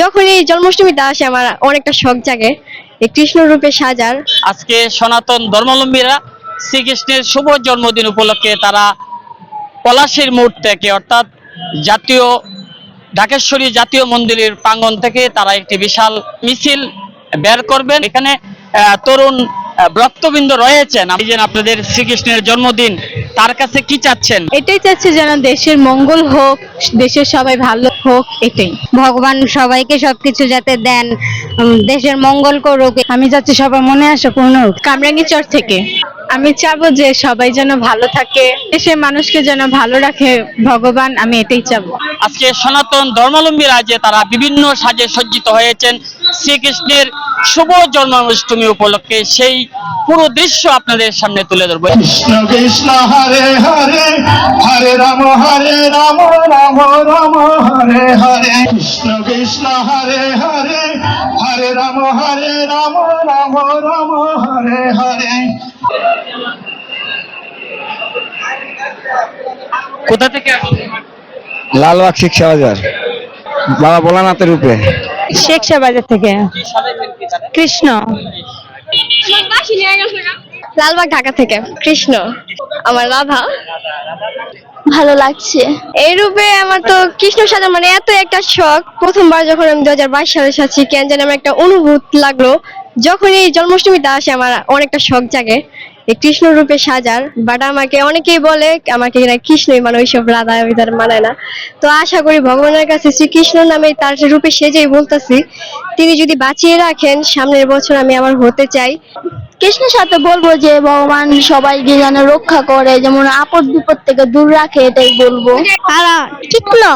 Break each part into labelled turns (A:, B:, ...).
A: যখন এই জন্মাষ্টমীতে আসে আমার অনেকটা শখ জাগে কৃষ্ণ রূপে সাজার
B: আজকে সনাতন ধর্মাবলম্বীরা শ্রীকৃষ্ণের শুভ জন্মদিন উপলক্ষে তারা পলাশীর মোড় থেকে অর্থাৎ জাতীয় ঢাকেশ্বরী জাতীয় মন্দিরের প্রাঙ্গন থেকে তারা একটি বিশাল মিছিল বের করবেন এখানে তরুণ ভক্তবৃন্দ রয়েছেন যেন আপনাদের শ্রীকৃষ্ণের জন্মদিন তার কাছে কি চাচ্ছেন
A: এটাই চাচ্ছে যেন দেশের মঙ্গল হোক দেশের সবাই ভালো হোক এটাই ভগবান সবাইকে সবকিছু যাতে দেন দেশের মঙ্গল করুক আমি যাচ্ছি সবার মনে আসা পূর্ণ হোক চর থেকে আমি চাবো যে সবাই যেন ভালো থাকে দেশের মানুষকে যেন ভালো রাখে ভগবান আমি এটাই চাবো
B: আজকে সনাতন ধর্মাবলম্বীরা রাজ্যে তারা বিভিন্ন সাজে সজ্জিত হয়েছেন শ্রীকৃষ্ণের শুভ জন্মাষ্টমী উপলক্ষে সেই পুরো দৃশ্য আপনাদের সামনে তুলে ধরবো
C: কৃষ্ণ কৃষ্ণ হরে হরে হরে রাম হরে রাম রাম রাম হরে হরে কৃষ্ণ কৃষ্ণ হরে হরে হরে রাম হরে রাম রাম রাম হরে হরে
B: কোথা থেকে
D: লালবাগ শিক্ষা বাজার বাবা ভোলানাথের রূপে
A: শেখসা থেকে কৃষ্ণ লালবাগ ঢাকা থেকে কৃষ্ণ আমার রাধা ভালো লাগছে এই রূপে আমার তো কৃষ্ণ সাজা মানে এত একটা শখ প্রথমবার যখন আমি দু হাজার বাইশ সালে সাজছি কেন যেন আমার একটা অনুভূত লাগলো যখন এই জন্মাষ্টমীতে আসে আমার অনেকটা শখ জাগে কৃষ্ণ রূপে সাজার বাট আমাকে অনেকেই বলে আমাকে এরা কৃষ্ণই মানে ওইসব রাধা তার মানে না তো আশা করি ভগবানের কাছে শ্রীকৃষ্ণ নামে তার রূপে সেজেই বলতেছি তিনি যদি বাঁচিয়ে রাখেন সামনের বছর আমি আমার হতে চাই কৃষ্ণের সাথে বলবো যে ভগবান সবাইকে যেন রক্ষা করে যেমন আপদ বিপদ থেকে দূর রাখে এটাই বলবো তারা ঠিক না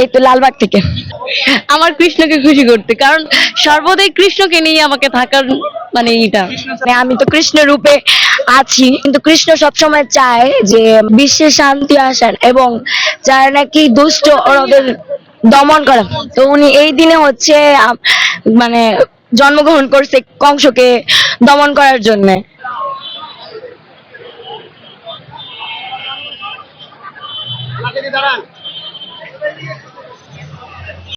A: এই তো লালবাগ থেকে আমার কৃষ্ণকে খুশি করতে কারণ সর্বদাই কৃষ্ণকে নিয়ে আমাকে থাকার মানে এটা মানে আমি তো কৃষ্ণ রূপে আছি কিন্তু কৃষ্ণ সবসময় চায় যে বিশ্বে শান্তি আসার এবং যারা নাকি দুষ্ট ওদের দমন করা তো উনি এই দিনে হচ্ছে মানে জন্মগ্রহণ করছে কংসকে দমন করার জন্যে থেকে দাঁড়ান